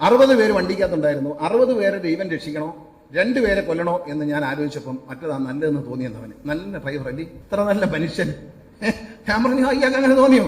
അറുപത് പേര് വണ്ടിക്കകത്തുണ്ടായിരുന്നു. അറുപത് പേരെ ദൈവൻ രക്ഷിക്കണോ? രണ്ട് പേരെ കൊല്ലണോ എന്ന് ഞാൻ ആലോചിച്ചപ്പം മറ്റേതാ നല്ലതെന്ന് തോന്നിയെന്ന് അവന് നല്ല ഡ്രൈവർ അല്ലേ? ഇത്ര നല്ല മനുഷ്യൻ. ഞാൻ പറഞ്ഞു "ആ, അങ്ങനെ തോന്നിയോ?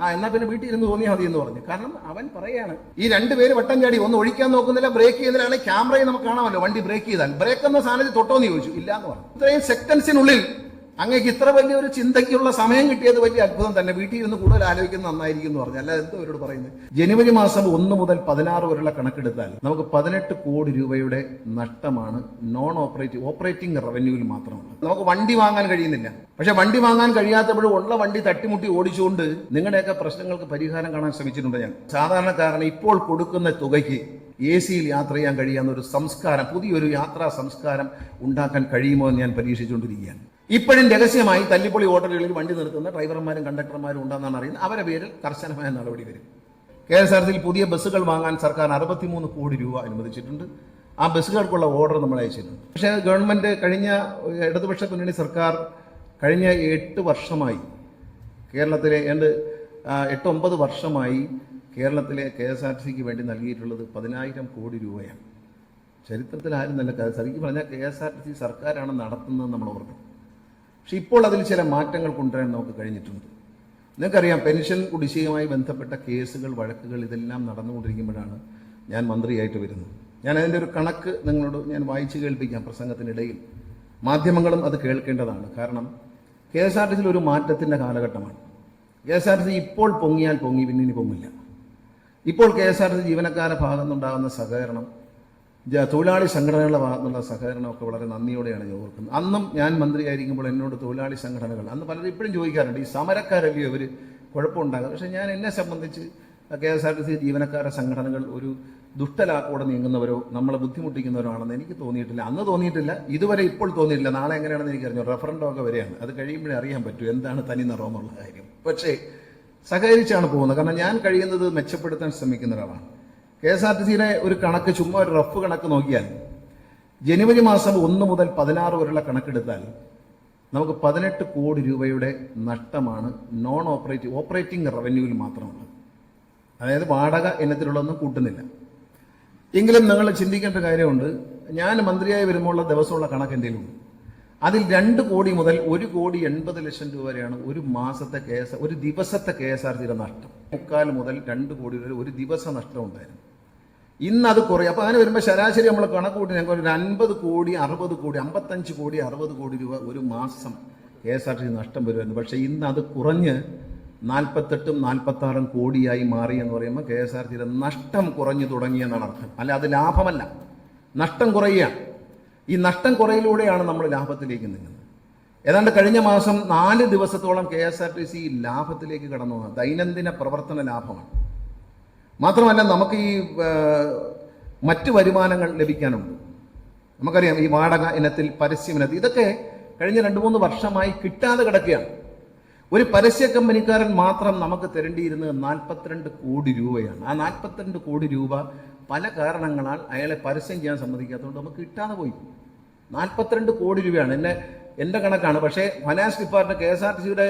ആ എന്നാ പിന്നെ വീട്ടിൽ ഇരുന്ന് തോന്നിയാൽ മതി എന്ന് പറഞ്ഞു. കാരണം അവൻ പറയാണ് ഈ രണ്ടുപേര് വട്ടം ചാടി ഒന്ന് ഒഴിക്കാൻ നോക്കുന്നില്ല ബ്രേക്ക് ചെയ്യുന്നതിലാണ് ക്യാമറയിൽ നമുക്ക് കാണാമല്ലോ വണ്ടി ബ്രേക്ക് ചെയ്താൽ. ബ്രേക്ക് എന്ന സാധനത്തിൽ തൊട്ടോന്ന് ചോദിച്ചു. ഇല്ല എന്ന് പറഞ്ഞു. ഇത്രയും സെക്കൻഡ്സിനുള്ളിൽ അങ്ങേക്ക് ഇത്ര വലിയൊരു ചിന്തയ്ക്കുള്ള സമയം കിട്ടിയത് വലിയ അത്ഭുതം തന്നെ. വീട്ടിൽ ഇരുന്ന് കൂടുതൽ ആലോചിക്കുന്നത് നന്നായിരിക്കും എന്ന് പറഞ്ഞു. അല്ല എന്തോ അവരോട് പറയുന്നത്? ജനുവരി മാസം ഒന്ന് മുതൽ പതിനാറ് വരെയുള്ള കണക്കെടുത്താൽ നമുക്ക് പതിനെട്ട് കോടി രൂപയുടെ നഷ്ടമാണ് നോൺ ഓപ്പറേറ്റീവ് ഓപ്പറേറ്റിംഗ് റവന്യൂവിൽ മാത്രമാണ് നമുക്ക് വണ്ടി വാങ്ങാൻ കഴിയുന്നില്ല. പക്ഷെ വണ്ടി വാങ്ങാൻ കഴിയാത്തപ്പോഴും ഉള്ള വണ്ടി തട്ടിമുട്ടി ഓടിച്ചുകൊണ്ട് നിങ്ങളുടെയൊക്കെ പ്രശ്നങ്ങൾക്ക് പരിഹാരം കാണാൻ ശ്രമിച്ചിട്ടുണ്ട് ഞാൻ. സാധാരണക്കാരന് ഇപ്പോൾ കൊടുക്കുന്ന തുകയ്ക്ക് എ സിയിൽ യാത്ര ചെയ്യാൻ കഴിയാവുന്ന ഒരു സംസ്കാരം പുതിയൊരു യാത്രാ സംസ്കാരം ഉണ്ടാക്കാൻ കഴിയുമോ എന്ന് ഞാൻ പരീക്ഷിച്ചുകൊണ്ടിരിക്കുകയാണ്. ഇപ്പോഴും രഹസ്യമായി തല്ലിപ്പൊളി ഹോട്ടലുകളിൽ വണ്ടി നിർത്തുന്ന ഡ്രൈവർമാരും കണ്ടക്ടർമാരും ഉണ്ടെന്നാണ് അറിയുന്നത്. അവരുടെ പേരിൽ കർശനമായ നടപടി വരും. കെ എസ് ആർ സിയിൽ പുതിയ ബസ്സുകൾ വാങ്ങാൻ സർക്കാർ അറുപത്തിമൂന്ന് കോടി രൂപ അനുവദിച്ചിട്ടുണ്ട്. ആ ബസ്സുകൾക്കുള്ള ഓർഡർ നമ്മൾ അയച്ചിട്ടുണ്ട്. പക്ഷേ ഗവൺമെന്റ് കഴിഞ്ഞ ഇടതുപക്ഷ മുന്നണി സർക്കാർ കഴിഞ്ഞ എട്ട് വർഷമായി കേരളത്തിലെ ഏണ്ട് എട്ട് ഒമ്പത് വർഷമായി കേരളത്തിലെ കെ എസ് ആർ സിക്ക് വേണ്ടി നൽകിയിട്ടുള്ളത് പതിനായിരം കോടി രൂപയാണ്. ചരിത്രത്തിൽ ആരും നല്ല ശരിക്കും പറഞ്ഞാൽ K S R T C സർക്കാരാണ് നടത്തുന്നത് നമ്മൾ ഓർക്കണം പക്ഷെ ഇപ്പോൾ അതിൽ ചില മാറ്റങ്ങൾ കൊണ്ടുവരാൻ നമുക്ക് കഴിഞ്ഞിട്ടുണ്ട്. നിങ്ങൾക്കറിയാം പെൻഷൻ കുടിശ്ശികയുമായി ബന്ധപ്പെട്ട കേസുകൾ വഴക്കുകൾ ഇതെല്ലാം നടന്നുകൊണ്ടിരിക്കുമ്പോഴാണ് ഞാൻ മന്ത്രിയായിട്ട് വരുന്നത്. ഞാൻ അതിന്റെ ഒരു കണക്ക് നിങ്ങളോട് ഞാൻ വായിച്ചു കേൾപ്പിക്കാം പ്രസംഗത്തിനിടയിൽ. മാധ്യമങ്ങളും അത് കേൾക്കേണ്ടതാണ്. കാരണം കെ എസ് ആർ ടി സിയിൽ ഒരു മാറ്റത്തിന്റെ കാലഘട്ടമാണ്. K S R T C ഇപ്പോൾ പൊങ്ങിയാൽ പൊങ്ങി പിന്നെ ഇനി പൊങ്ങില്ല. ഇപ്പോൾ K S R T C ജീവനക്കാരുടെ ഭാഗത്തുനിന്നുണ്ടാകുന്ന സഹകരണം തൊഴിലാളി സംഘടനകളുടെ ഭാഗത്തുള്ള സഹകരണമൊക്കെ വളരെ നന്ദിയോടെയാണ് ഞാൻ ഓർക്കുന്നത്. അന്നും ഞാൻ മന്ത്രിയായിരിക്കുമ്പോൾ എന്നോട് തൊഴിലാളി സംഘടനകൾ അന്ന് പലരും ഇപ്പോഴും ചോദിക്കാറുണ്ട് ഈ സമരക്കാരല്ലേ അവർ കുഴപ്പമുണ്ടാകും? പക്ഷേ ഞാൻ എന്നെ സംബന്ധിച്ച് K S R T C ജീവനക്കാരുടെ സംഘടനകൾ ഒരു ദുഷ്ടലാക്കോടെ നീങ്ങുന്നവരോ നമ്മളെ ബുദ്ധിമുട്ടിക്കുന്നവരോ ആണെന്ന് എനിക്ക് തോന്നിയിട്ടില്ല. അന്ന് തോന്നിയിട്ടില്ല ഇതുവരെ ഇപ്പോൾ തോന്നിയിട്ടില്ല. നാളെ എങ്ങനെയാണെന്ന് എനിക്കറിഞ്ഞു റെഫറൻഡോ ഒക്കെ വരെയാണ്. അത് കഴിയുമ്പോഴേ അറിയാൻ പറ്റൂ എന്താണ് തനി നിറമെന്നുള്ള കാര്യം. പക്ഷേ സഹകരിച്ചാണ് പോകുന്നത്. കാരണം ഞാൻ കഴിയുന്നത് മെച്ചപ്പെടുത്താൻ ശ്രമിക്കുന്ന ഒരാളാണ് കെ എസ് ആർ ടി സിയുടെ ഒരു കണക്ക് ചുമ്മാ ഒരു റഫ് കണക്ക് നോക്കിയാൽ ജനുവരി മാസം ഒന്ന് മുതൽ പതിനാറ് വരെയുള്ള കണക്കെടുത്താൽ നമുക്ക് പതിനെട്ട് കോടി രൂപയുടെ നഷ്ടമാണ് നോൺ ഓപ്പറേറ്റീവ് ഓപ്പറേറ്റിംഗ് റവന്യൂവിൽ മാത്രമാണ് അതായത് വാടക ഇനത്തിലുള്ളതൊന്നും കൂട്ടുന്നില്ല. എങ്കിലും നിങ്ങൾ ചിന്തിക്കേണ്ട കാര്യമുണ്ട്. ഞാൻ മന്ത്രിയായി വരുമ്പോഴുള്ള ദിവസമുള്ള കണക്ക് എന്തെങ്കിലും അതിൽ രണ്ട് കോടി മുതൽ ഒരു കോടി എൺപത് ലക്ഷം രൂപ വരെയാണ് ഒരു മാസത്തെ കെ എസ് ഒരു ദിവസത്തെ കെ എസ് ആർ സിയുടെ നഷ്ടം. മുക്കാൽ മുതൽ രണ്ട് കോടി വരെ ഒരു ദിവസ നഷ്ടം ഉണ്ടായിരുന്നു. ഇന്ന് അത് കുറയും. അപ്പോൾ അങ്ങനെ വരുമ്പോൾ ശരാശരി നമ്മൾ കണക്ക് കൂട്ടി ഞങ്ങൾക്ക് ഒരു അൻപത് കോടി അറുപത് കോടി അമ്പത്തഞ്ച് കോടി അറുപത് കോടി രൂപ ഒരു മാസം K S R T C നഷ്ടം വരുമായിരുന്നു. പക്ഷേ ഇന്ന് അത് കുറഞ്ഞ് നാൽപ്പത്തെട്ടും നാൽപ്പത്താറും കോടിയായി മാറി എന്ന് പറയുമ്പോൾ കെ എസ് ആർ ടിയുടെ നഷ്ടം കുറഞ്ഞു തുടങ്ങിയെന്നാണ് അർത്ഥം. അല്ല അത് ലാഭമല്ല. നഷ്ടം കുറയുകയാണ്. ഈ നഷ്ടം കുറയിലൂടെയാണ് നമ്മൾ ലാഭത്തിലേക്ക് നീങ്ങുന്നത്. ഏതാണ്ട് കഴിഞ്ഞ മാസം നാല് ദിവസത്തോളം K S R T C ലാഭത്തിലേക്ക് കടന്നു ദൈനംദിന പ്രവർത്തന ലാഭമാണ്. മാത്രമല്ല നമുക്ക് ഈ മറ്റ് വരുമാനങ്ങൾ ലഭിക്കാനുണ്ട്. നമുക്കറിയാം ഈ വാടക ഇനത്തിൽ പരസ്യം ഇനത്തിൽ ഇതൊക്കെ കഴിഞ്ഞ രണ്ട് മൂന്ന് വർഷമായി കിട്ടാതെ കിടക്കുകയാണ്. ഒരു പരസ്യ കമ്പനിക്കാരൻ മാത്രം നമുക്ക് തരേണ്ടിയിരുന്നത് നാൽപ്പത്തിരണ്ട് കോടി രൂപയാണ്. ആ നാൽപ്പത്തിരണ്ട് കോടി രൂപ പല കാരണങ്ങളാൽ അയാളെ പരസ്യം ചെയ്യാൻ സമ്മതിക്കാത്തതുകൊണ്ട് നമുക്ക് കിട്ടാതെ പോയി. നാൽപ്പത്തിരണ്ട് കോടി രൂപയാണ്. എന്നെ എന്റെ കണക്കാണ്. പക്ഷേ finance department K S R T സിയുടെ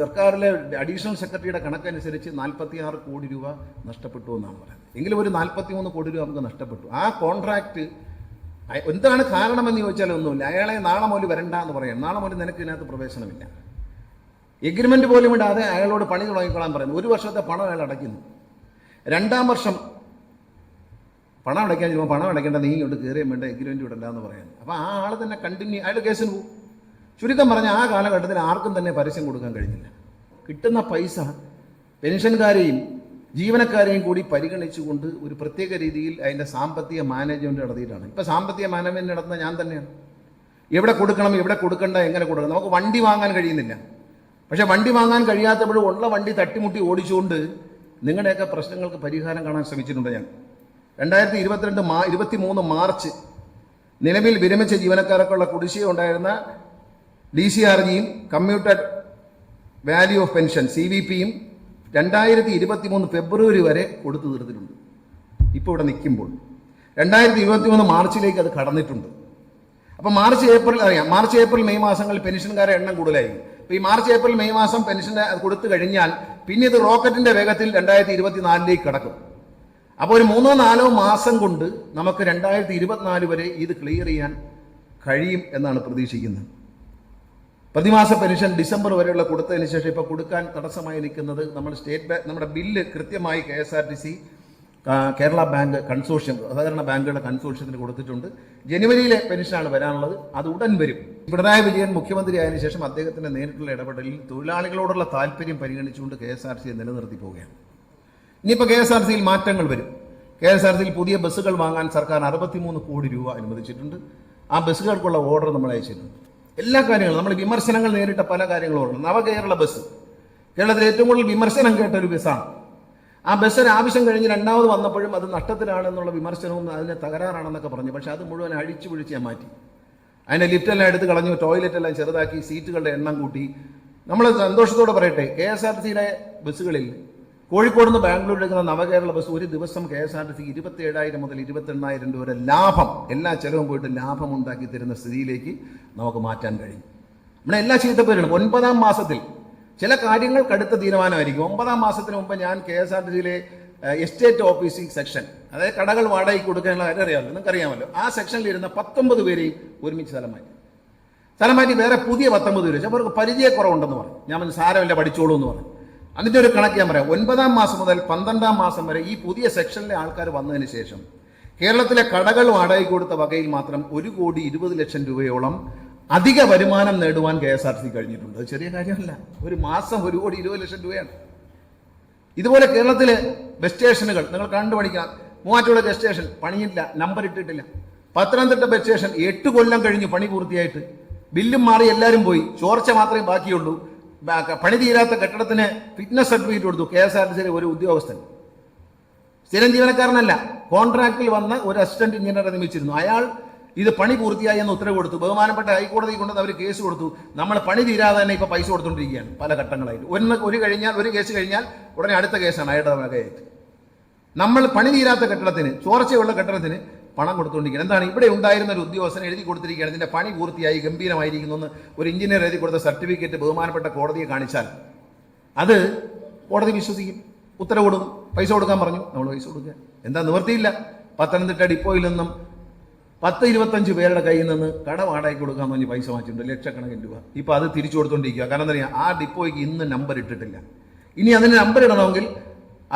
സർക്കാരിലെ അഡീഷണൽ സെക്രട്ടറിയുടെ കണക്കനുസരിച്ച് നാൽപ്പത്തി ആറ് കോടി രൂപ നഷ്ടപ്പെട്ടു എന്നാണ് പറയുന്നത്. എങ്കിലും ഒരു നാൽപ്പത്തി മൂന്ന് കോടി രൂപ നമുക്ക് നഷ്ടപ്പെട്ടു. ആ കോൺട്രാക്ട് എന്താണ് കാരണമെന്ന് ചോദിച്ചാൽ ഒന്നുമില്ല. അയാളെ നാളെ മുതൽ വരണ്ട എന്ന് പറയാം. നാളെ മുതൽ നിനക്ക് ഇതിനകത്ത് പ്രവേശനമില്ല. എഗ്രിമെന്റ് പോലും ഇടാതെ അയാളോട് പണി തുടങ്ങിക്കൊള്ളാൻ പറയുന്നു. ഒരു വർഷത്തെ പണം അയാൾ അടയ്ക്കുന്നു. രണ്ടാം വർഷം പണം അടയ്ക്കാൻ ചെല്ലുമ്പോൾ പണം അടയ്ക്കേണ്ട നീ ഇങ്ങോട്ട് കയറിയും വേണ്ട എഗ്രിമെന്റ് വിടണ്ട എന്ന് പറയുന്നത് അപ്പോൾ ആ ആൾ തന്നെ കണ്ടിന്യൂ അയാൾ കേസിന് പോകും ചുരുക്കം പറഞ്ഞ ആ കാലഘട്ടത്തിൽ ആർക്കും തന്നെ പരസ്യം കൊടുക്കാൻ കഴിഞ്ഞില്ല. കിട്ടുന്ന പൈസ പെൻഷൻകാരെയും ജീവനക്കാരെയും കൂടി പരിഗണിച്ചുകൊണ്ട് ഒരു പ്രത്യേക രീതിയിൽ അതിന്റെ സാമ്പത്തിക മാനേജ്മെന്റ് നടത്തിയിട്ടാണ്. ഇപ്പം സാമ്പത്തിക മാനേജ്മെന്റ് നടത്തുന്ന ഞാൻ തന്നെയാണ്. എവിടെ കൊടുക്കണം എവിടെ കൊടുക്കണ്ട എങ്ങനെ കൊടുക്കണം? നമുക്ക് വണ്ടി വാങ്ങാൻ കഴിയുന്നില്ല. പക്ഷേ വണ്ടി വാങ്ങാൻ കഴിയാത്തപ്പോഴും ഉള്ള വണ്ടി തട്ടിമുട്ടി ഓടിച്ചുകൊണ്ട് നിങ്ങളുടെയൊക്കെ പ്രശ്നങ്ങൾക്ക് പരിഹാരം കാണാൻ ശ്രമിച്ചിട്ടുണ്ട് ഞാൻ. രണ്ടായിരത്തി ഇരുപത്തിരണ്ട് മാ ഇരുപത്തി മൂന്ന് മാർച്ച് നിലവിൽ വിരമിച്ച ജീവനക്കാർക്കുള്ള കുടിശ്ശിക ഉണ്ടായിരുന്ന ഡി സി ആർ ജിയും commuted value of pension C V പിയും രണ്ടായിരത്തി ഇരുപത്തി മൂന്ന് ഫെബ്രുവരി വരെ കൊടുത്തു തീർത്തിട്ടുണ്ട്. ഇപ്പോൾ ഇവിടെ നിൽക്കുമ്പോൾ രണ്ടായിരത്തി ഇരുപത്തി മൂന്ന് മാർച്ചിലേക്ക് അത് കടന്നിട്ടുണ്ട്. അപ്പോൾ മാർച്ച് ഏപ്രിൽ അറിയാം. മാർച്ച് ഏപ്രിൽ മെയ് മാസങ്ങളിൽ പെൻഷൻകാരെ എണ്ണം കൂടുതലായി. അപ്പോൾ ഈ മാർച്ച് ഏപ്രിൽ മെയ് മാസം പെൻഷൻ കൊടുത്തു കഴിഞ്ഞാൽ പിന്നെ ഇത് റോക്കറ്റിന്റെ വേഗത്തിൽ രണ്ടായിരത്തി ഇരുപത്തിനാലിലേക്ക് കടക്കും. അപ്പോൾ ഒരു മൂന്നോ നാലോ മാസം കൊണ്ട് നമുക്ക് രണ്ടായിരത്തി ഇരുപത്തിനാല് വരെ ഇത് ക്ലിയർ ചെയ്യാൻ കഴിയും എന്നാണ് പ്രതീക്ഷിക്കുന്നത്. പ്രതിമാസ പെൻഷൻ ഡിസംബർ വരെയുള്ള കൊടുത്തതിന് ശേഷം ഇപ്പോൾ കൊടുക്കാൻ തടസ്സമായി നിൽക്കുന്നത് നമ്മൾ സ്റ്റേറ്റ് ബാങ്ക് നമ്മുടെ ബില്ല് കൃത്യമായി K S R T C Kerala bank consortium സഹകരണ ബാങ്കുകളുടെ കൺസോഷ്യത്തിന് കൊടുത്തിട്ടുണ്ട്. ജനുവരിയിലെ പെൻഷനാണ് വരാനുള്ളത്. അത് ഉടൻ വരും. പിണറായി വിജയൻ മുഖ്യമന്ത്രി ആയതിനു ശേഷം അദ്ദേഹത്തിന്റെ നേരിട്ടുള്ള ഇടപെടലിൽ തൊഴിലാളികളോടുള്ള താല്പര്യം പരിഗണിച്ചുകൊണ്ട് കെ എസ് ആർ സിയെ നിലനിർത്തി പോവുകയാണ്. ഇനിയിപ്പോൾ കെ എസ് ആർ സിയിൽ മാറ്റങ്ങൾ വരും. കെ എസ് ആർ സിയിൽ പുതിയ ബസ്സുകൾ വാങ്ങാൻ സർക്കാർ അറുപത്തിമൂന്ന് കോടി രൂപ അനുവദിച്ചിട്ടുണ്ട്. ആ ബസ്സുകൾക്കുള്ള ഓർഡർ നമ്മൾ അയച്ചിട്ടുണ്ട്. എല്ലാ കാര്യങ്ങളും നമ്മൾ വിമർശനങ്ങൾ നേരിട്ട പല കാര്യങ്ങളും ഉണ്ട് നവകേരള ബസ്. കേരളത്തിൽ ഏറ്റവും കൂടുതൽ വിമർശനം കേട്ട ഒരു ബസ്സാണ്. ആ ബസ്സിന് ആവശ്യം കഴിഞ്ഞ് രണ്ടാമത് വന്നപ്പോഴും അത് നഷ്ടത്തിലാണെന്നുള്ള വിമർശനവും അതിന് തകരാറാണെന്നൊക്കെ പറഞ്ഞു. പക്ഷെ അത് മുഴുവൻ അഴിച്ചു പിഴിച്ച് ഞാൻ മാറ്റി. അതിന്റെ ലിഫ്റ്റെല്ലാം എടുത്ത് കളഞ്ഞു ടോയ്ലറ്റ് എല്ലാം ചെറുതാക്കി സീറ്റുകളുടെ എണ്ണം കൂട്ടി. നമ്മൾ സന്തോഷത്തോടെ പറയട്ടെ കെ എസ് ആർ ടി സിയിലെ ബസ്സുകളിൽ കോഴിക്കോട് നിന്ന് ബാംഗ്ലൂരിലേക്ക് നവകേരള ബസ് ഒരു ദിവസം കെ എസ് ആർ ടി സിക്ക് ഇരുപത്തി ഏഴായിരം മുതൽ ഇരുപത്തി എണ്ണായിരം രൂപ വരെ ലാഭം എല്ലാ ചെലവും പോയിട്ട് ലാഭം ഉണ്ടാക്കി തരുന്ന സ്ഥിതിയിലേക്ക് നമുക്ക് മാറ്റാൻ കഴിയും. നമ്മുടെ എല്ലാ ചീത്തപ്പേരുകളും ഒൻപതാം മാസത്തിൽ ചില കാര്യങ്ങൾ കടുത്ത തീരുമാനമായിരിക്കും. ഒമ്പതാം മാസത്തിന് മുമ്പ് ഞാൻ കെ എസ് ആർ ടി സിയിലെ എസ്റ്റേറ്റ് ഓഫീസിംഗ് സെക്ഷൻ അതായത് കടകൾ വാടകയ്ക്ക് കൊടുക്കാനുള്ള കാര്യം അറിയാമല്ലോ നിങ്ങൾക്കറിയാമല്ലോ. ആ സെക്ഷനിൽ ഇരുന്ന പത്തൊമ്പത് പേരെയും ഒരുമിച്ച് സ്ഥലം മാറ്റി. സ്ഥലം മാറ്റി വേറെ പുതിയ പത്തൊമ്പത് പേര്. അവർക്ക് പരിചയക്കുറവുണ്ടെന്ന് പറഞ്ഞു. ഞാൻ സാരമില്ല പഠിച്ചോളൂ എന്ന് പറഞ്ഞു. അതിന്റെ ഒരു കണക്ക് ഞാൻ പറയാം. ഒൻപതാം മാസം മുതൽ പന്ത്രണ്ടാം മാസം വരെ ഈ പുതിയ സെക്ഷനിലെ ആൾക്കാർ വന്നതിന് ശേഷം കേരളത്തിലെ കടകൾ വാടകയ്ക്ക് കൊടുത്ത വകയിൽ മാത്രം ഒരു കോടി ഇരുപത് ലക്ഷം രൂപയോളം അധിക വരുമാനം നേടുവാൻ കെ എസ് ആർ സി കഴിഞ്ഞിട്ടുണ്ട്. അത് ചെറിയ കാര്യമല്ല. ഒരു മാസം ഒരു കോടി ഇരുപത് ലക്ഷം രൂപയാണ്. ഇതുപോലെ കേരളത്തിലെ ബസ് സ്റ്റേഷനുകൾ നിങ്ങൾ കണ്ടു പഠിക്കാം മൂവാറ്റുപുഴ ബസ് സ്റ്റേഷൻ പണിയില്ല നമ്പർ ഇട്ടിട്ടില്ല. പത്തനംതിട്ട ബസ് സ്റ്റേഷൻ എട്ട് കൊല്ലം കഴിഞ്ഞ് പണി പൂർത്തിയായിട്ട്. ബില്ലും മാറി എല്ലാവരും പോയി. ചോർച്ച മാത്രമേ ബാക്കിയുള്ളൂ. പണി തീരാത്ത കെട്ടിടത്തിന് ഫിറ്റ്നസ് സർട്ടിഫിക്കറ്റ് കൊടുത്തു. കെ എസ് ആർ ടി സിയിലെ ഒരു ഉദ്യോഗസ്ഥൻ. സ്ഥിരം ജീവനക്കാരനല്ല. കോൺട്രാക്റ്റിൽ വന്ന ഒരു അസിസ്റ്റന്റ് എഞ്ചിനീയറെ നിയമിച്ചിരുന്നു. അയാൾ ഇത് പണി പൂർത്തിയായി എന്ന് ഉത്തരവ് കൊടുത്തു. ബഹുമാനപ്പെട്ട ഹൈക്കോടതി കൊണ്ട് അവർ കേസ് കൊടുത്തു. നമ്മൾ പണി തീരാതെ തന്നെ ഇപ്പൊ പൈസ കൊടുത്തുകൊണ്ടിരിക്കുകയാണ് പല ഘട്ടങ്ങളായിട്ട്. ഒന്ന് ഒരു കഴിഞ്ഞാൽ ഒരു കേസ് കഴിഞ്ഞാൽ ഉടനെ അടുത്ത കേസാണ് അയാളുടെ നമ്മൾ പണി തീരാത്ത കെട്ടിടത്തിന് ചോർച്ചയുള്ള കെട്ടിടത്തിന് പണം കൊടുത്തുകൊണ്ടിരിക്കുകയാണ്. എന്താണ്? ഇവിടെ ഉണ്ടായിരുന്ന ഒരു ഉദ്യോഗസ്ഥൻ എഴുതി കൊടുത്തിരിക്കുകയാണ്. ഇതിന്റെ പണി പൂർത്തിയായി ഗംഭീരമായിരിക്കുന്നു ഒരു എഞ്ചിനീയർ എഴുതി കൊടുത്ത സർട്ടിഫിക്കറ്റ് ബഹുമാനപ്പെട്ട കോടതിയെ കാണിച്ചാൽ അത് കോടതി വിശ്വസിക്കും. ഉത്തരവ് കൊടുക്കും. പൈസ കൊടുക്കാൻ പറഞ്ഞു. നമ്മൾ പൈസ കൊടുക്കുക. എന്താ നിവർത്തിയില്ല പത്തനംതിട്ട ഡിപ്പോയിൽ നിന്നും പത്ത് ഇരുപത്തഞ്ച് പേരുടെ കയ്യിൽ നിന്ന് കട വാടകയ്ക്ക് കൊടുക്കാൻ പറഞ്ഞ് പൈസ വാങ്ങിച്ചിട്ടുണ്ട്. ലക്ഷക്കണക്കിന് രൂപ. ഇപ്പോൾ അത് തിരിച്ചു കൊടുത്തോണ്ടിരിക്കുക കാരണം എന്താ ആ ഡിപ്പോയ്ക്ക് ഇന്ന് നമ്പർ ഇട്ടിട്ടില്ല. ഇനി അതിന് നമ്പർ ഇടണമെങ്കിൽ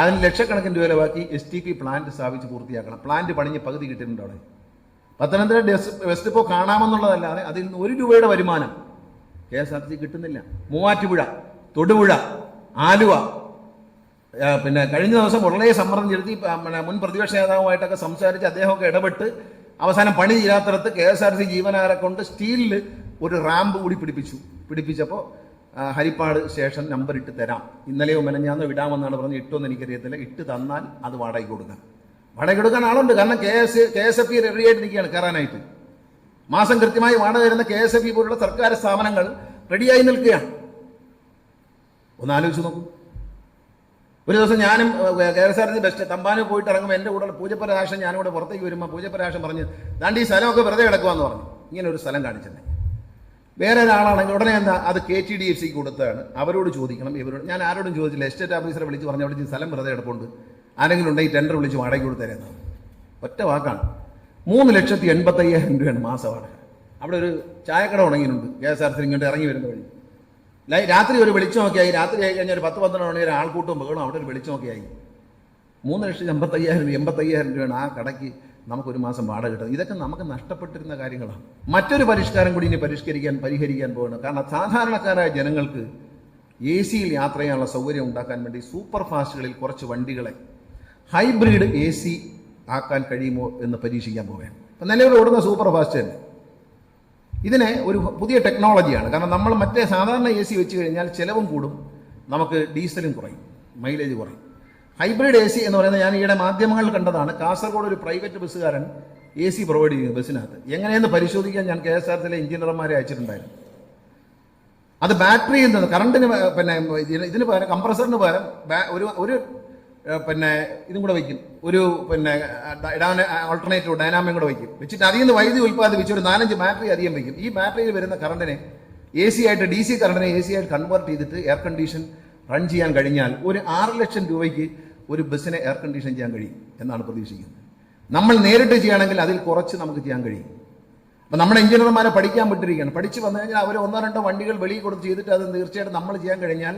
അതിന് ലക്ഷക്കണക്കിന് രൂപ ബാക്കി എസ് ടി പി പ്ലാന്റ് സ്ഥാപിച്ച് പൂർത്തിയാക്കണം. പ്ലാന്റ് പണിഞ്ഞ് പകുതി കിട്ടിയിട്ടുണ്ട് അവിടെ. പത്തനംതിട്ട വെസ്റ്റ് ഇപ്പോൾ കാണാമെന്നുള്ളതല്ലാതെ അതിൽ നിന്ന് ഒരു രൂപയുടെ വരുമാനം K S R T C കിട്ടുന്നില്ല. മൂവാറ്റുപുഴ തൊടുപുഴ ആലുവ പിന്നെ കഴിഞ്ഞ ദിവസം വളരെ സമ്മർദ്ദം ചെലുത്തി മുൻ പ്രതിപക്ഷ നേതാവുമായിട്ടൊക്കെ സംസാരിച്ച് അദ്ദേഹമൊക്കെ ഇടപെട്ട് അവസാനം പണി ചെയ്യാത്തടത്ത് കെ എസ് ആർ സി ജീവനക്കാരെ കൊണ്ട് സ്റ്റീലിൽ ഒരു റാമ്പ് കൂടി പിടിപ്പിച്ചു. പിടിപ്പിച്ചപ്പോൾ ഹരിപ്പാട് സ്റ്റേഷൻ നമ്പർ ഇട്ട് തരാം. ഇന്നലെയോ മെനഞ്ഞാന്നോ ഇടാമെന്നാണ് പറഞ്ഞ് ഇട്ടോന്ന് എനിക്കറിയത്തില്ല. ഇട്ട് തന്നാൽ അത് വാടകയ്ക്ക് കൊടുക്കാം. വാടക കൊടുക്കാൻ ആളുണ്ട്. കാരണം K S K S F E ready ആയിട്ടിരിക്കുകയാണ് കയറാനായിട്ട് മാസം കൃത്യമായി വാടക വരുന്ന കെ എസ് എഫ് ഇ പോലുള്ള സർക്കാർ സ്ഥാപനങ്ങൾ റെഡിയായി നിൽക്കുകയാണ്. ഒന്ന് ആലോചിച്ച് നോക്കൂ. ഒരു ദിവസം ഞാനും K S R T bus തമ്പാനും പോയിട്ട് ഇറങ്ങുമ്പോൾ എന്റെ കൂടെ പൂജപ്പരാശം ഞാനിവിടെ പുറത്തേക്ക് വരുമ്പോൾ പൂജപ്പരാശം പറഞ്ഞ് ദാണ്ടി ഈ സ്ഥലമൊക്കെ വെറുതെ കിടക്കുവാന്ന് പറഞ്ഞു. ഇങ്ങനെ ഒരു സ്ഥലം കാണിച്ചെന്നെ വേറെ ഒരാളാണെങ്കിൽ ഉടനെ എന്താ അത് കെ ടി ഡി എഫ് സിക്ക് കൊടുത്താണ് അവരോട് ചോദിക്കണം ഇവരോട്. ഞാൻ ആരോടും ചോദിച്ചില്ല. എസ്റ്റേറ്റ് ഓഫീസറെ വിളിച്ച് പറഞ്ഞ വിളിച്ച് സ്ഥലം വെറുതെ എടുപ്പുണ്ട് ആരെങ്കിലും ഉണ്ടെങ്കിൽ ടെൻഡർ വിളിച്ച് വാടക കൊടുത്തരാന്ന്. ഒറ്റ വാക്കാണ്. മൂന്ന് ലക്ഷത്തി എൺപത്തി അയ്യായിരം രൂപയാണ് മാസ വാടക. അവിടെ ഒരു ചായക്കട ഉണങ്ങിയിട്ടുണ്ട്. കെ എസ് ആർ സി ഇങ്ങോട്ട് ഇറങ്ങി വരുന്ന വഴി. ലൈ- രാത്രി ഒരു വെളിച്ചം നോക്കിയായി രാത്രി ആയി കഴിഞ്ഞാൽ ഒരു പത്ത് പന്ത്രണ്ട് മണി വരെ ആൾക്കൂട്ടം ബഹളം. അവിടെ ഒരു വെളിച്ചം ആയി. മൂന്ന് ലക്ഷത്തി എൺപത്തയ്യായിരം എൺപത്തയ്യായിരം രൂപയാണ് ആ കടയ്ക്ക് നമുക്കൊരു മാസം വാടക കിട്ടും. ഇതൊക്കെ നമുക്ക് നഷ്ടപ്പെട്ടിരുന്ന കാര്യങ്ങളാണ്. മറ്റൊരു പരിഷ്കാരം കൂടി ഇനി പരിഷ്കരിക്കാൻ പരിഹരിക്കാൻ പോകണം കാരണം സാധാരണക്കാരായ ജനങ്ങൾക്ക് എ സിയിൽ യാത്ര ചെയ്യാനുള്ള സൗകര്യം ഉണ്ടാക്കാൻ വേണ്ടി സൂപ്പർ ഫാസ്റ്റുകളിൽ കുറച്ച് വണ്ടികളെ ഹൈബ്രിഡ് എ സി ആക്കാൻ കഴിയുമോ എന്ന് പരീക്ഷിക്കാൻ പോവുകയാണ്. ഇപ്പം നിലവിൽ ഓടുന്ന സൂപ്പർ ഫാസ്റ്റ് തന്നെ. ഇതിനെ ഒരു പുതിയ ടെക്നോളജിയാണ് കാരണം നമ്മൾ മറ്റേ സാധാരണ എ സി വെച്ച് കഴിഞ്ഞാൽ ചിലവും കൂടും. നമുക്ക് ഡീസലും കുറയും. മൈലേജ് കുറയും. ഹൈബ്രിഡ് എ സി എന്ന് പറയുന്നത് ഞാൻ ഈയിടെ മാധ്യമങ്ങളിൽ കണ്ടതാണ്. കാസർഗോഡ് ഒരു പ്രൈവറ്റ് ബസ്സുകാരൻ എ സി പ്രൊവൈഡ് ചെയ്യുന്നു ബസ്സിനകത്ത്. എങ്ങനെയെന്ന് പരിശോധിക്കാൻ ഞാൻ കെ എസ് ആർ സിയിലെ എഞ്ചിനീയർമാരെ അയച്ചിട്ടുണ്ടായിരുന്നു. അത് ബാറ്ററി നിന്ന് കറണ്ടിന് പിന്നെ ഇതിന് ഇതിന് പകരം കംപ്രസറിന് പകരം ഒരു ഒരു പിന്നെ ഇതും കൂടെ വയ്ക്കും. ഒരു പിന്നെ ഓൾട്ടർനേറ്റീവ് ഡൈനാമിയും കൂടെ വയ്ക്കും. വെച്ചിട്ട് അതിൽ നിന്ന് വൈദ്യുതി ഉൽപ്പാദിപ്പിച്ച് ഒരു നാലഞ്ച് ബാറ്ററി അധികം വയ്ക്കും. ഈ ബാറ്ററിയിൽ വരുന്ന കറണ്ടിനെ എ സി ആയിട്ട് ഡി സി കറണ്ടിനെ എ സി ആയിട്ട് കൺവേർട്ട് ചെയ്തിട്ട് എയർ കണ്ടീഷൻ റൺ ചെയ്യാൻ കഴിഞ്ഞാൽ ഒരു ആറ് ലക്ഷം രൂപയ്ക്ക് ഒരു ബസ്സിനെ എയർ കണ്ടീഷൻ ചെയ്യാൻ കഴിയും എന്നാണ് പ്രതീക്ഷിക്കുന്നത്. നമ്മൾ നേരിട്ട് ചെയ്യുകയാണെങ്കിൽ അതിൽ കുറച്ച് നമുക്ക് ചെയ്യാൻ കഴിയും. അപ്പം നമ്മുടെ എഞ്ചിനീയർമാരെ പഠിക്കാൻ വിട്ടിരിക്കുകയാണ്. പഠിച്ച് വന്നു കഴിഞ്ഞാൽ അവർ ഒന്നോ രണ്ടോ വണ്ടികൾ വെളിയിൽ കൊടുത്ത് ചെയ്തിട്ട് അത് തീർച്ചയായിട്ടും നമ്മൾ ചെയ്യാൻ കഴിഞ്ഞാൽ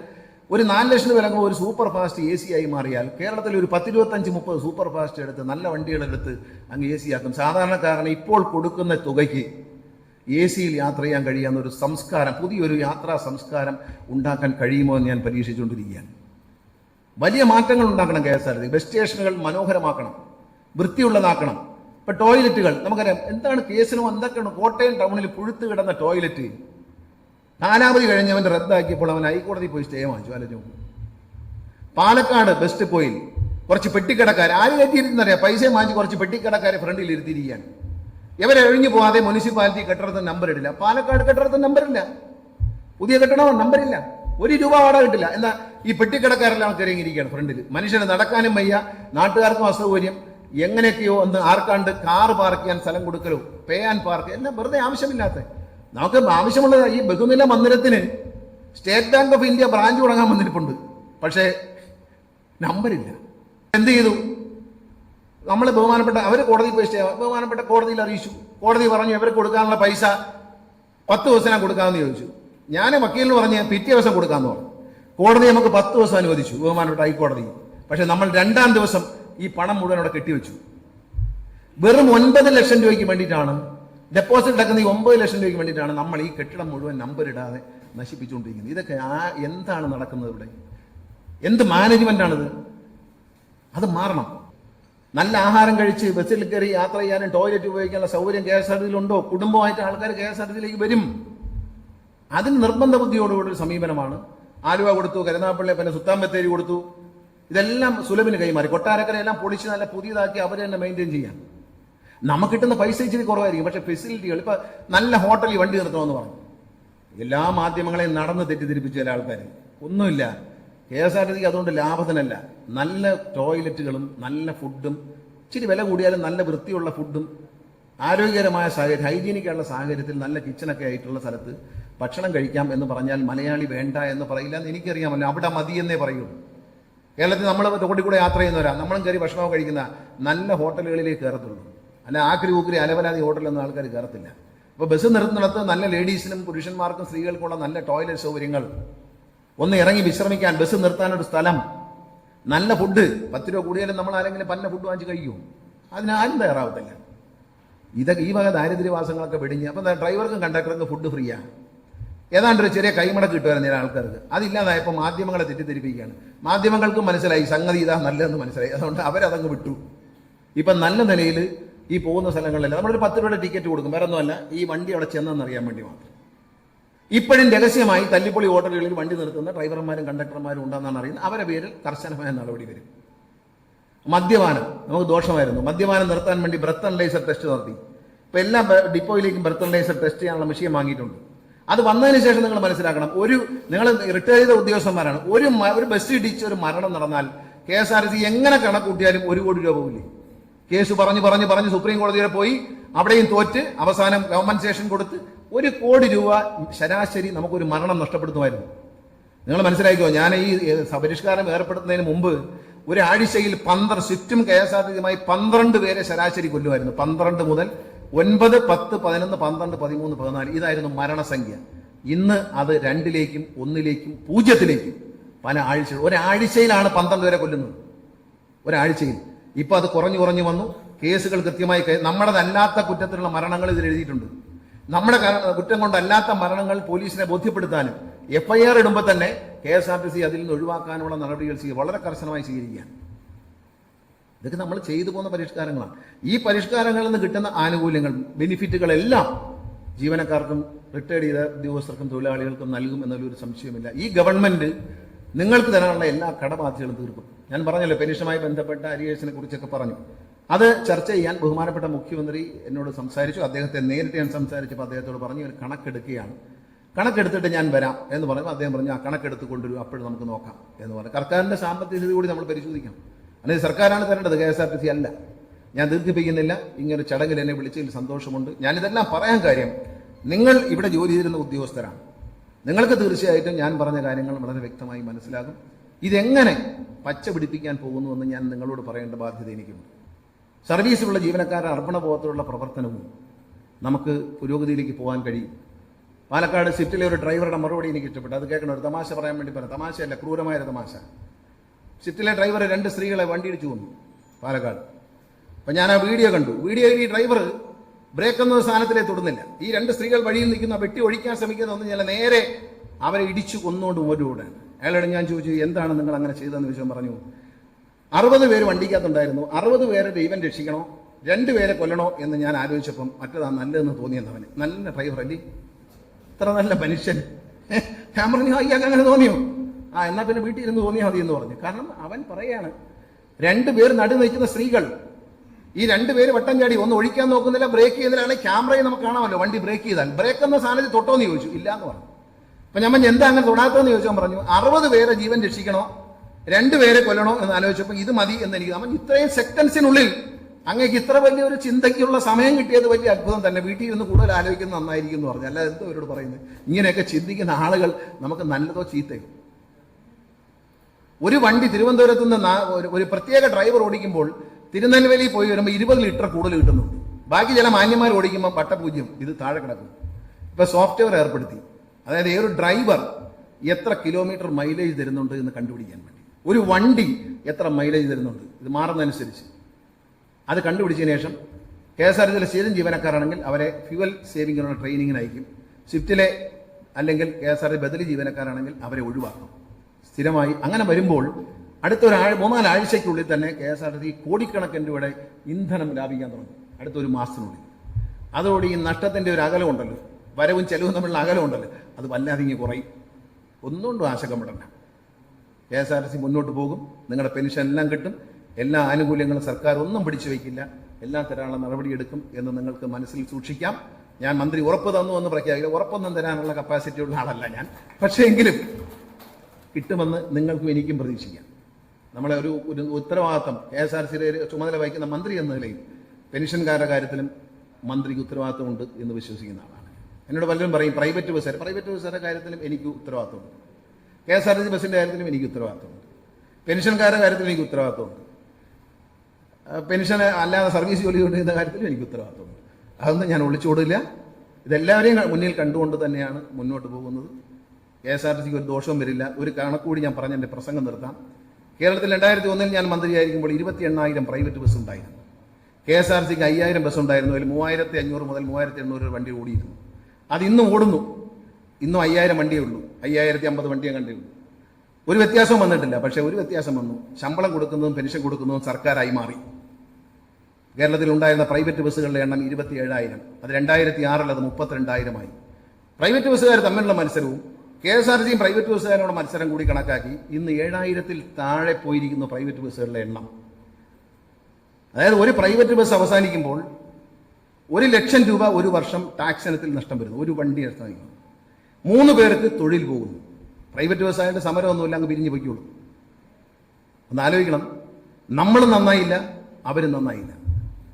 ഒരു നാല് ലക്ഷം വിലങ്ങുമ്പോൾ ഒരു സൂപ്പർ ഫാസ്റ്റ് എ സി ആയി മാറിയാൽ കേരളത്തിൽ ഒരു പത്തിരുപത്തഞ്ച് മുപ്പത് സൂപ്പർ ഫാസ്റ്റ് എടുത്ത് നല്ല വണ്ടികളെടുത്ത് അങ്ങ് എ സി ആക്കും. സാധാരണക്കാരന് ഇപ്പോൾ കൊടുക്കുന്ന തുകയ്ക്ക് എ സിയിൽ യാത്ര ചെയ്യാൻ കഴിയാവുന്ന ഒരു സംസ്കാരം പുതിയൊരു യാത്രാ സംസ്കാരം ഉണ്ടാക്കാൻ കഴിയുമോ എന്ന് ഞാൻ പരീക്ഷിച്ചുകൊണ്ടിരിക്കുകയാണ്. വലിയ മാറ്റങ്ങൾ ഉണ്ടാക്കണം K S R T bus സ്റ്റേഷനുകൾ മനോഹരമാക്കണം. വൃത്തിയുള്ളതാക്കണം. ഇപ്പൊ ടോയ്ലറ്റുകൾ നമുക്കറിയാം എന്താണ് കേസിനും എന്തൊക്കെയാണ് കോട്ടയം ടൗണിൽ പുഴുത്തു കിടന്ന ടോയ്ലറ്റ്. കാലാവധി കഴിഞ്ഞവൻ റദ്ദാക്കിയപ്പോൾ അവൻ ഹൈക്കോടതി പോയി സ്റ്റേ വാങ്ങിച്ചു ആലോചിച്ചു പാലക്കാട് ബെസ്റ്റ് പോയിൽ കുറച്ച് പെട്ടിക്കടക്കാർ ആര് കയറ്റിയിരുന്നറിയാം? പൈസ വാങ്ങിച്ച് കുറച്ച് പെട്ടിക്കടക്കാരെ ഫ്രണ്ടിൽ ഇരുത്തിയിരിക്കുകയാണ്. ഇവരെ ഒഴിഞ്ഞു പോകാതെ മുനിസിപ്പാലിറ്റി കെട്ടിടത്തിന് നമ്പർ ഇടില്ല. പാലക്കാട് കെട്ടിടത്തിന് നമ്പർ ഇല്ല. പുതിയ കെട്ടിടം നമ്പറില്ല ഒരു രൂപ വാടക കിട്ടില്ല. എന്നാ ഈ പെട്ടിക്കടക്കാരെല്ലാം തിരങ്ങിയിരിക്കുകയാണ് ഫ്രണ്ടിൽ മനുഷ്യന് നടക്കാനും വയ്യ നാട്ടുകാർക്കും അസൗകര്യം. എങ്ങനെയൊക്കെയോ ഒന്ന് ആർക്കാണ്ട് കാർ പാർക്ക് ചെയ്യാൻ സ്ഥലം കൊടുക്കലോ പേ ആൻഡ് പാർക്ക് എല്ലാം വെറുതെ ആവശ്യമില്ലാത്ത. നമുക്ക് ആവശ്യമുള്ള ഈ ബഹുനില മന്ദിരത്തിന് state bank of India branch തുടങ്ങാൻ വന്നിട്ടുണ്ട് പക്ഷേ നമ്പറില്ല എന്ത് ചെയ്തു? നമ്മൾ ബഹുമാനപ്പെട്ട അവർ കോടതി പോയി സ്റ്റേ ബഹുമാനപ്പെട്ട കോടതിയിൽ അറിയിച്ചു. കോടതി പറഞ്ഞു ഇവർക്ക് കൊടുക്കാനുള്ള പൈസ പത്ത് ദിവസം കൊടുക്കാമെന്ന് ചോദിച്ചു. ഞാൻ വക്കീലിന് പറഞ്ഞ് പിറ്റേ ദിവസം കൊടുക്കാമെന്ന് പറഞ്ഞു. കോടതി നമുക്ക് പത്ത് ദിവസം അനുവദിച്ചു ബഹുമാനപ്പെട്ട ഹൈക്കോടതി. പക്ഷെ നമ്മൾ രണ്ടാം ദിവസം ഈ പണം മുഴുവൻ അവിടെ കെട്ടിവെച്ചു. വെറും ഒൻപത് ലക്ഷം രൂപയ്ക്ക് വേണ്ടിയിട്ടാണ് ഡെപ്പോസിറ്റ് അടക്കുന്ന ഈ ഒമ്പത് ലക്ഷം രൂപയ്ക്ക് വേണ്ടിയിട്ടാണ് നമ്മൾ ഈ കെട്ടിടം മുഴുവൻ നമ്പർ ഇടാതെ നശിപ്പിച്ചുകൊണ്ടിരിക്കുന്നത്. ഇതൊക്കെ ആ എന്താണ് നടക്കുന്നത് ഇവിടെ? എന്ത് മാനേജ്മെന്റ് ആണിത്? അത് മാറണം. നല്ല ആഹാരം കഴിച്ച് ബസ്സിൽ കയറി യാത്ര ചെയ്യാനും ടോയ്ലറ്റ് ഉപയോഗിക്കാനുള്ള സൗകര്യം കെ എസ് ആർ ടിയിലുണ്ടോ കുടുംബമായിട്ട് ആൾക്കാർ കെ എസ് ആർ ടിയിലേക്ക് വരും. അതിന് നിർബന്ധ ബുദ്ധിയോടുകൂടി ഒരു സമീപനമാണ് ആലുവ കൊടുത്തു കരുനാപ്പള്ളി പിന്നെ സുത്താമ്പത്തേരി കൊടുത്തു. ഇതെല്ലാം സുലഭിന് കൈമാറി. കൊട്ടാരക്കരയെല്ലാം പൊളിച്ച് നല്ല പുതിയതാക്കി അവർ തന്നെ മെയിന്റെയിൻ ചെയ്യാം. നമുക്ക് കിട്ടുന്ന പൈസ ഇച്ചിരി കുറവായിരിക്കും പക്ഷേ ഫെസിലിറ്റികൾ ഇപ്പൊ നല്ല ഹോട്ടലിൽ വണ്ടി നിർത്തണമെന്ന് പറഞ്ഞു. എല്ലാ മാധ്യമങ്ങളെയും നടന്ന് തെറ്റിദ്ധരിപ്പിച്ച ചില ആൾക്കാർ ഒന്നുമില്ല. കെ എസ് ആർ ടി അതുകൊണ്ട് ലാഭത്തിനല്ല. നല്ല ടോയ്ലറ്റുകളും നല്ല ഫുഡും ഇച്ചിരി വില കൂടിയാലും നല്ല വൃത്തിയുള്ള ഫുഡും ആരോഗ്യകരമായ സാഹചര്യം ഹൈജീനിക്കുള്ള സാഹചര്യത്തിൽ നല്ല കിച്ചണൊക്കെ ആയിട്ടുള്ള സ്ഥലത്ത് ഭക്ഷണം കഴിക്കാം എന്ന് പറഞ്ഞാൽ മലയാളി വേണ്ട എന്ന് പറയില്ല എന്ന് എനിക്കറിയാമല്ലോ. അവിടെ മതി എന്നേ പറയൂ കേരളത്തിൽ നമ്മൾ റോഡിൽ കൂടെ യാത്ര ചെയ്യുന്നവരാ. നമ്മളും കയറി ഭക്ഷണം കഴിക്കുന്ന നല്ല ഹോട്ടലുകളിലേക്ക് കയറത്തുള്ളൂ. അല്ല ആക്രി ഊക്രി അലവലാതി ഹോട്ടലൊന്നും ആൾക്കാർ കയറത്തില്ല. അപ്പോൾ ബസ് നിർത്തുന്നിടത്ത് നല്ല ലേഡീസിനും പുരുഷന്മാർക്കും സ്ത്രീകൾക്കുള്ള നല്ല ടോയ്ലറ്റ് സൗകര്യങ്ങൾ. ഒന്ന് ഇറങ്ങി വിശ്രമിക്കാൻ ബസ് നിർത്താനൊരു സ്ഥലം നല്ല ഫുഡ്. പത്ത് രൂപ കൂടിയാലും നമ്മൾ ആരെങ്കിലും പന്ന ഫുഡ് വാങ്ങിച്ച് കഴിക്കും. അതിനാരും തയ്യാറാവത്തില്ല. ഇതൊക്കെ ഈ വക ദാരിദ്ര്യവാസങ്ങളൊക്കെ വെടിഞ്ഞ് അപ്പം ഡ്രൈവർക്കും കണ്ടക്ടർക്കും ഫുഡ് ഫ്രീയാണ് ഏതാണ്ട് ഒരു ചെറിയ കൈമടക്ക് കിട്ടുമായിരുന്നു ആൾക്കാർക്ക്. അതില്ലാതായപ്പോൾ മാധ്യമങ്ങളെ തെറ്റിദ്ധരിപ്പിക്കുകയാണ്. മാധ്യമങ്ങൾക്കും മനസ്സിലായി സംഗതി ഇതാ നല്ലതെന്ന് മനസ്സിലായി. അതുകൊണ്ട് അവരതങ്ങ് വിട്ടു. ഇപ്പം നല്ല നിലയിൽ ഈ പോകുന്ന സ്ഥലങ്ങളിലെല്ലാം നമ്മളൊരു പത്ത് രൂപയുടെ ടിക്കറ്റ് കൊടുക്കും. വേറെ ഒന്നുമല്ല ഈ വണ്ടി അവിടെ ചെന്നെന്നറിയാൻ വേണ്ടി മാത്രം. ഇപ്പോഴും രഹസ്യമായി തല്ലിപ്പൊളി ഹോട്ടലുകളിൽ വണ്ടി നിർത്തുന്ന ഡ്രൈവർമാരും കണ്ടക്ടർമാരും ഉണ്ടെന്നാണ് അറിയുന്നത്. അവരെ പേരിൽ കർശനമായ നടപടി വരും. മദ്യപാനം. നമുക്ക് ദോഷമായിരുന്നു. മദ്യപാനം നിർത്താൻ വേണ്ടി ബ്രത്ത് അനലൈസർ ടെസ്റ്റ് നടത്തി. ഇപ്പൊ എല്ലാ ഡിപ്പോയിലേക്കും ബ്രത്ത് അനലൈസർ ടെസ്റ്റ് ചെയ്യാനുള്ള മെഷീൻ വാങ്ങിയിട്ടുണ്ട്. അത് വന്നതിന് ശേഷം നിങ്ങൾ മനസ്സിലാക്കണം. ഒരു നിങ്ങൾ റിട്ടയർ ചെയ്ത ഉദ്യോഗസ്ഥന്മാരാണ്. ഒരു ഒരു ബസ് ഇടിച്ച് ഒരു മരണം നടന്നാൽ കെ എസ് ആർ സി എങ്ങനെ കണക്കൂട്ടിയാലും ഒരു കോടി രൂപ പോകില്ലേ കേസ് പറഞ്ഞു പറഞ്ഞു പറഞ്ഞ് സുപ്രീം കോടതി വരെ പോയി. അവിടെയും തോറ്റ്. അവസാനം കോമ്പൻസേഷൻ കൊടുത്ത് ഒരു കോടി രൂപ ശരാശരി നമുക്കൊരു മരണം നഷ്ടപ്പെടുത്തുമായിരുന്നു. നിങ്ങൾ മനസ്സിലാക്കിയോ ഞാൻ ഈ പരിഷ്കാരം ഏർപ്പെടുത്തുന്നതിന് മുമ്പ് ഒരാഴ്ചയിൽ പന്ത്രണ്ട് സിറ്റും കെ എസ് ആർ ടി സിയുമായി പന്ത്രണ്ട് പേരെ ശരാശരി കൊല്ലുമായിരുന്നു. പന്ത്രണ്ട് മുതൽ ഒൻപത് പത്ത് പതിനൊന്ന് പന്ത്രണ്ട് പതിമൂന്ന് പതിനാല് ഇതായിരുന്നു മരണസംഖ്യ. ഇന്ന് അത് രണ്ടിലേക്കും ഒന്നിലേക്കും പൂജ്യത്തിലേക്കും പല ആഴ്ച ഒരാഴ്ചയിലാണ് പന്ത്രണ്ട് പേരെ കൊല്ലുന്നത്. ഒരാഴ്ചയിൽ. ഇപ്പൊ അത് കുറഞ്ഞു കുറഞ്ഞു വന്നു. കേസുകൾ കൃത്യമായി നമ്മുടെതല്ലാത്ത കുറ്റത്തിലുള്ള മരണങ്ങൾ ഇതിൽ എഴുതിയിട്ടുണ്ട്. നമ്മുടെ കുറ്റം കൊണ്ടല്ലാത്ത മരണങ്ങൾ പോലീസിനെ ബോധ്യപ്പെടുത്താനും എഫ്ഐആർ ഇടുമ്പോൾ തന്നെ K S R T C അതിൽ നിന്ന് ഒഴിവാക്കാനുള്ള നടപടികൾ ചെയ്യുക വളരെ കർശനമായി സ്വീകരിക്കുകയാണ്. ഇതൊക്കെ നമ്മൾ ചെയ്തു പോകുന്ന പരിഷ്കാരങ്ങളാണ്. ഈ പരിഷ്കാരങ്ങളിൽ നിന്ന് കിട്ടുന്ന ആനുകൂല്യങ്ങൾ ബെനിഫിറ്റുകളെല്ലാം ജീവനക്കാർക്കും റിട്ടയർഡ് ചെയ്ത ഉദ്യോഗസ്ഥർക്കും തൊഴിലാളികൾക്കും നൽകും എന്നുള്ളൊരു സംശയമില്ല ഈ ഗവൺമെന്റ് നിങ്ങൾക്ക് തരാനുള്ള എല്ലാ കടബാധ്യതകളും തീർക്കും. ഞാൻ പറഞ്ഞല്ലോ പെൻഷനുമായി ബന്ധപ്പെട്ട അരിയേഴ്സിനെ കുറിച്ചൊക്കെ പറഞ്ഞു. അത് ചർച്ച ചെയ്യാൻ ബഹുമാനപ്പെട്ട മുഖ്യമന്ത്രി എന്നോട് സംസാരിച്ചു. അദ്ദേഹത്തെ നേരിട്ട് ഞാൻ സംസാരിച്ചപ്പോൾ അദ്ദേഹത്തോട് പറഞ്ഞു ഒരു കണക്കെടുക്കുകയാണ്. കണക്കെടുത്തിട്ട് ഞാൻ വരാം എന്ന് പറഞ്ഞു അദ്ദേഹം പറഞ്ഞു ആ കണക്കെടുത്ത് കൊണ്ടുവരും അപ്പോഴും നമുക്ക് നോക്കാം എന്ന് പറഞ്ഞു. സർക്കാരിന്റെ സാമ്പത്തിക സ്ഥിതി കൂടി നമ്മൾ പരിശോധിക്കാം അല്ലെങ്കിൽ സർക്കാരാണ് തരേണ്ടത് K S R T C അല്ല. ഞാൻ ദീർഘിപ്പിക്കുന്നില്ല ഇങ്ങനെ ചടങ്ങിൽ എന്നെ വിളിച്ചതിൽ സന്തോഷമുണ്ട്. ഞാനിതെല്ലാം പറയാൻ കാര്യം നിങ്ങൾ ഇവിടെ ജോലി ചെയ്തിരുന്ന ഉദ്യോഗസ്ഥരാണ്. നിങ്ങൾക്ക് തീർച്ചയായിട്ടും ഞാൻ പറഞ്ഞ കാര്യങ്ങൾ വളരെ വ്യക്തമായി മനസ്സിലാകും. ഇതെങ്ങനെ പച്ച പിടിപ്പിക്കാൻ പോകുന്നുവെന്ന് ഞാൻ നിങ്ങളോട് പറയേണ്ട ബാധ്യത എനിക്കുണ്ട്. സർവീസിലുള്ള ജീവനക്കാരുടെ അർപ്പണബോധത്തിലുള്ള പ്രവർത്തനവും നമുക്ക് പുരോഗതിയിലേക്ക് പോകാൻ കഴിയും. പാലക്കാട് സിറ്റിലെ ഒരു ഡ്രൈവറുടെ മറുപടി എനിക്ക് ഇഷ്ടപ്പെട്ടു. അത് കേൾക്കണം ഒരു തമാശ പറയാൻ വേണ്ടി പറഞ്ഞു. തമാശയല്ല ക്രൂരമായ ഒരു തമാശ. സിറ്റിലെ ഡ്രൈവർ രണ്ട് സ്ത്രീകളെ വണ്ടി ഇടിച്ചു കൊന്നു പാലക്കാട്. അപ്പം ഞാൻ ആ വീഡിയോ കണ്ടു. വീഡിയോയിൽ ഈ ഡ്രൈവർ ബ്രേക്ക് എന്ന സ്ഥാനത്തിലേ തൊടുന്നില്ല. ഈ രണ്ട് സ്ത്രീകൾ വഴിയിൽ നിൽക്കുന്ന വെട്ടി ഒഴിക്കാൻ ശ്രമിക്കുന്ന ഒന്ന് ഞാൻ നേരെ അവരെ ഇടിച്ചു കൊന്നുകൊണ്ട് ഓടിയോടെ അയാളോട് ഞാൻ ചോദിച്ചു എന്താണ് നിങ്ങൾ അങ്ങനെ ചെയ്തതെന്ന് വിഷയം പറഞ്ഞു അറുപത് പേര് വണ്ടിക്കകത്തുണ്ടായിരുന്നു. അറുപത് പേരെ ദൈവം രക്ഷിക്കണോ? രണ്ട് പേരെ കൊല്ലണോ? എന്ന് ഞാൻ ആലോചിച്ചപ്പം മറ്റേതാ നല്ലതെന്ന് തോന്നിയെന്നവന് നല്ല ഡ്രൈവർ അല്ലേ ഇത്ര നല്ല മനുഷ്യൻ. ഞാൻ പറഞ്ഞു അയ്യാക്ക് അങ്ങനെ തോന്നിയോ? ആ എന്നാ പിന്നെ വീട്ടിൽ ഇരുന്ന് തോന്നിയാൽ മതി എന്ന് പറഞ്ഞു. കാരണം അവൻ പറയാണ് രണ്ടുപേർ നടു നിൽക്കുന്ന സ്ത്രീകൾ ഈ രണ്ടുപേര് വട്ടം ചാടി ഒന്ന് ഒഴിക്കാൻ നോക്കുന്നില്ല ബ്രേക്ക് ചെയ്യുന്നതിലാണ് ക്യാമറയിൽ നമുക്ക് കാണാമല്ലോ വണ്ടി ബ്രേക്ക് ചെയ്താൽ. ബ്രേക്ക് എന്ന സാധനത്തിൽ തൊട്ടോ എന്ന് ചോദിച്ചു. ഇല്ല എന്ന് പറഞ്ഞു. അപ്പൊ ഞാൻ എന്താ അങ്ങനെ തൊടാത്തതെന്ന് ചോദിച്ചാൽ പറഞ്ഞു അറുപത് പേരെ ജീവൻ രക്ഷിക്കണോ? രണ്ടുപേരെ കൊല്ലണോ? എന്ന് ആലോചിച്ചപ്പോൾ ഇത് മതി എന്ന് എനിക്ക് അവൻ ഇത്രയും സെക്കൻഡ്സിനുള്ളിൽ അങ്ങേക്ക് ഇത്ര വലിയൊരു ചിന്തയ്ക്കുള്ള സമയം കിട്ടിയത് വലിയ അത്ഭുതം തന്നെ. വീട്ടിൽ ഇരുന്ന് കൂടുതൽ ആലോചിക്കുന്നത് നന്നായിരിക്കും എന്ന് പറഞ്ഞു. അല്ല എന്തോ ഇവരോട് പറയുന്നത്? ഇങ്ങനെയൊക്കെ ചിന്തിക്കുന്ന ആളുകൾ നമുക്ക് നല്ലതോ ചീത്തയോ? ഒരു വണ്ടി തിരുവനന്തപുരത്ത് നിന്ന് ഒരു- പ്രത്യേക ഡ്രൈവർ ഓടിക്കുമ്പോൾ തിരുനെൽവേലി പോയി വരുമ്പോൾ ഇരുപത് ലിറ്റർ കൂടുതൽ കിട്ടുന്നുണ്ട്. ബാക്കി ചില മാന്യന്മാർ ഓടിക്കുമ്പോൾ പട്ടപൂജ്യം ഇത് താഴെ കിടക്കും ഇപ്പൊ സോഫ്റ്റ്വെയർ ഏർപ്പെടുത്തി. അതായത് ഒരു ഡ്രൈവർ എത്ര കിലോമീറ്റർ മൈലേജ് തരുന്നുണ്ട് എന്ന് കണ്ടുപിടിക്കാൻ വേണ്ടി. ഒരു വണ്ടി എത്ര മൈലേജ് തരുന്നുണ്ട്? ഇത് മാറുന്നതനുസരിച്ച്. അത് കണ്ടുപിടിച്ചതിന് ശേഷം കെ എസ് ആർ ടി സിയിലെ സ്ഥിരം ജീവനക്കാരാണെങ്കിൽ അവരെ ഫ്യുവൽ സേവിങ്ങിനുള്ള ട്രെയിനിങ്ങിന് അയക്കും സ്വിഫ്റ്റിലെ അല്ലെങ്കിൽ കെ എസ് ആർ ടി ബദലി ജീവനക്കാരാണെങ്കിൽ അവരെ ഒഴിവാക്കും. സ്ഥിരമായി അങ്ങനെ വരുമ്പോൾ അടുത്ത ഒരു ആഴ് മൂന്നാൽ ആഴ്ചയ്ക്കുള്ളിൽ തന്നെ കെ എസ് ആർ ടി കോടിക്കണക്കിന് രൂപയുടെ ഇന്ധനം ലാഭിക്കാൻ തുടങ്ങി. അടുത്ത ഒരു മാസത്തിനുള്ളിൽ. അതോടെ ഈ നഷ്ടത്തിന്റെ ഒരു അകലമുണ്ടല്ലോ വരവും ചെലവും തമ്മിലുള്ള അകലമുണ്ടല്ലോ അത് വല്ലാതെ ഇങ്ങനെ കുറയും. ഒന്നുകൊണ്ടും ആശങ്കപ്പെടണ്ട K S R T C മുന്നോട്ട് പോകും. നിങ്ങളുടെ പെൻഷൻ എല്ലാം കിട്ടും. എല്ലാ ആനുകൂല്യങ്ങളും സർക്കാർ ഒന്നും പിടിച്ചു വയ്ക്കില്ല. എല്ലാം തരാനുള്ള നടപടിയെടുക്കും എന്ന് നിങ്ങൾക്ക് മനസ്സിൽ സൂക്ഷിക്കാം. ഞാൻ മന്ത്രി ഉറപ്പ് തന്നു എന്ന് പ്രഖ്യാപിക്കില്ല ഉറപ്പൊന്നും തരാനുള്ള കപ്പാസിറ്റി ഉള്ള ആളല്ല ഞാൻ. പക്ഷേ എങ്കിലും കിട്ടുമെന്ന് നിങ്ങൾക്കും എനിക്കും പ്രതീക്ഷിക്കാം. നമ്മളെ ഒരു ഒരു ഉത്തരവാദിത്തം കെ എസ് ആർ സിയിലെ ചുമതല വഹിക്കുന്ന മന്ത്രി എന്ന നിലയിൽ പെൻഷൻകാരുടെ കാര്യത്തിലും മന്ത്രിക്ക് ഉത്തരവാദിത്തമുണ്ട് എന്ന് വിശ്വസിക്കുന്ന ആളാണ്. എന്നോട് പലരും പറയും പ്രൈവറ്റ് ബസ്സുകാർ പ്രൈവറ്റ് ബസ്സുകാരുടെ കാര്യത്തിലും എനിക്ക് ഉത്തരവാദിത്തമുണ്ട്. K S R T C ബസ്സിന്റെ കാര്യത്തിലും എനിക്ക് ഉത്തരവാദിത്തമുണ്ട്. പെൻഷൻകാരുടെ കാര്യത്തിലും എനിക്ക് ഉത്തരവാദിത്തമുണ്ട്. പെൻഷൻ അല്ലാതെ സർവീസ് ജോലി കൊണ്ടിരുന്ന കാര്യത്തിൽ എനിക്ക് ഉത്തരവാദിത്തമുണ്ട് അതൊന്നും ഞാൻ ഒളിച്ചോടില്ല. ഇതെല്ലാവരെയും മുന്നിൽ കണ്ടുകൊണ്ട് തന്നെയാണ് മുന്നോട്ട് പോകുന്നത്. കെ എസ് ആർ ടി സിക്ക് ഒരു ദോഷവും വരില്ല. ഒരു കണക്കൂടി ഞാൻ പറഞ്ഞ എന്റെ പ്രസംഗം നിർത്താം. കേരളത്തിൽ രണ്ടായിരത്തി ഒന്നിൽ ഞാൻ മന്ത്രിയായിരിക്കുമ്പോൾ ഇരുപത്തി എണ്ണായിരം പ്രൈവറ്റ് ബസ് ഉണ്ടായിരുന്നു. കെ എസ് ആർ സിക്ക് അയ്യായിരം ബസ് ഉണ്ടായിരുന്നു. അതിൽ മൂവായിരത്തി അഞ്ഞൂറ് മുതൽ മൂവായിരത്തി എണ്ണൂറ് വണ്ടി ഓടിയിരുന്നു. അത് ഇന്നും ഓടുന്നു. ഇന്നും അയ്യായിരം വണ്ടിയേ ഉള്ളൂ. അയ്യായിരത്തി അമ്പത് വണ്ടിയെ കണ്ടേ ഉള്ളൂ ഒരു വ്യത്യാസവും വന്നിട്ടില്ല. പക്ഷേ ഒരു വ്യത്യാസം വന്നു. ശമ്പളം കൊടുക്കുന്നതും പെൻഷൻ കൊടുക്കുന്നതും സർക്കാരായി മാറി. കേരളത്തിൽ ഉണ്ടായിരുന്ന പ്രൈവറ്റ് ബസ്സുകളുടെ എണ്ണം ഇരുപത്തി ഏഴായിരം അത് രണ്ടായിരത്തി ആറിൽ അത് മുപ്പത്തിരണ്ടായിരമായി. പ്രൈവറ്റ് ബസ്സുകാർ തമ്മിലുള്ള മത്സരവും കെ എസ് ആർ സിയും പ്രൈവറ്റ് ബസ്സുകാരോട് മത്സരം കൂടി കണക്കാക്കി ഇന്ന് ഏഴായിരത്തിൽ താഴെ പോയിരിക്കുന്നു പ്രൈവറ്റ് ബസ്സുകളുടെ എണ്ണം. അതായത് ഒരു പ്രൈവറ്റ് ബസ് അവസാനിക്കുമ്പോൾ ഒരു ലക്ഷം രൂപ ഒരു വർഷം ടാക്സ് ഇനത്തിൽ നഷ്ടം വരുന്നു. ഒരു വണ്ടി അവസാനിക്കുന്നു. മൂന്ന് പേർക്ക് തൊഴിൽ പോകുന്നു. പ്രൈവറ്റ് ബസ്സായിട്ട് സമരമൊന്നുമില്ല അങ്ങ് പിരിഞ്ഞു പൊയ്ക്കുള്ളൂ ഒന്ന് ആലോചിക്കണം. നമ്മൾ നന്നായില്ല അവർ നന്നായില്ല.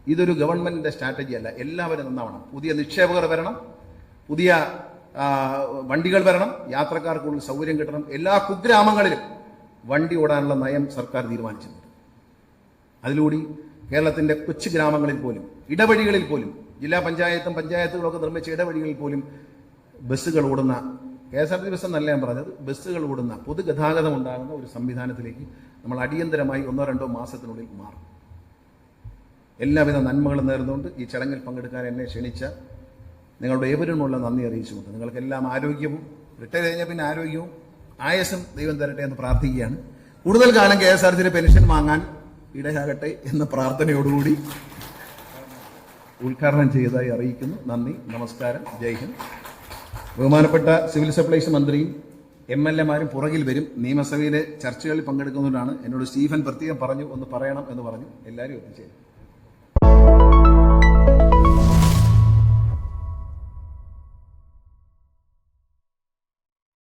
ഇതൊരു ഗവൺമെന്റിന്റെ സ്ട്രാറ്റജി അല്ല. എല്ലാവരും നന്നാവണം. പുതിയ നിക്ഷേപകർ വരണം. പുതിയ വണ്ടികൾ വരണം. യാത്രക്കാർക്ക് കൂടുതൽ സൗകര്യം കിട്ടണം. എല്ലാ കുഗ്രാമങ്ങളിലും വണ്ടി ഓടാനുള്ള നയം സർക്കാർ തീരുമാനിച്ചിട്ടുണ്ട്. അതിലൂടെ കേരളത്തിന്റെ കൊച്ചു ഗ്രാമങ്ങളിൽ പോലും ഇടവഴികളിൽ പോലും ജില്ലാ പഞ്ചായത്തും പഞ്ചായത്തുകളൊക്കെ നിർമ്മിച്ച ഇടവഴികളിൽ പോലും ബസ്സുകൾ ഓടുന്ന K S R T bus എന്നല്ല ഞാൻ പറഞ്ഞത് ബസ്സുകൾ ഓടുന്ന പൊതുഗതാഗതം ഉണ്ടാകുന്ന ഒരു സംവിധാനത്തിലേക്ക് നമ്മൾ അടിയന്തരമായി ഒന്നോ രണ്ടോ മാസത്തിനുള്ളിൽ മാറും. എല്ലാവിധ നന്മകളും നേർന്നുകൊണ്ട് ഈ ചടങ്ങിൽ പങ്കെടുക്കാൻ എന്നെ ക്ഷണിച്ച നിങ്ങളുടെ ഏവരുമുള്ള നന്ദി അറിയിച്ചുകൊണ്ട് നിങ്ങൾക്കെല്ലാം ആരോഗ്യവും റിട്ടയർ കഴിഞ്ഞ പിന്നെ ആരോഗ്യവും ആയസം ദൈവം തരട്ടെ എന്ന് പ്രാർത്ഥിക്കുകയാണ്. കൂടുതൽ കാലം കെ എസ് ആർ സിയുടെ പെൻഷൻ വാങ്ങാൻ ഇടയാകട്ടെ എന്ന പ്രാർത്ഥനയോടുകൂടി ഉദ്ഘാടനം ചെയ്തതായി അറിയിക്കുന്നു. നന്ദി നമസ്കാരം ജയ് ഹിന്ദ്. ബഹുമാനപ്പെട്ട സിവിൽ സപ്ലൈസ് മന്ത്രിയും എം എൽ എമാരും പുറകിൽ വരും. നിയമസഭയിലെ ചർച്ചകളിൽ പങ്കെടുക്കുന്നതുകൊണ്ടാണ് എന്നോട് സ്റ്റീഫൻ പ്രത്യേകം പറഞ്ഞു ഒന്ന് പറയണം എന്ന് പറഞ്ഞു. എല്ലാവരും എത്തിച്ചേരും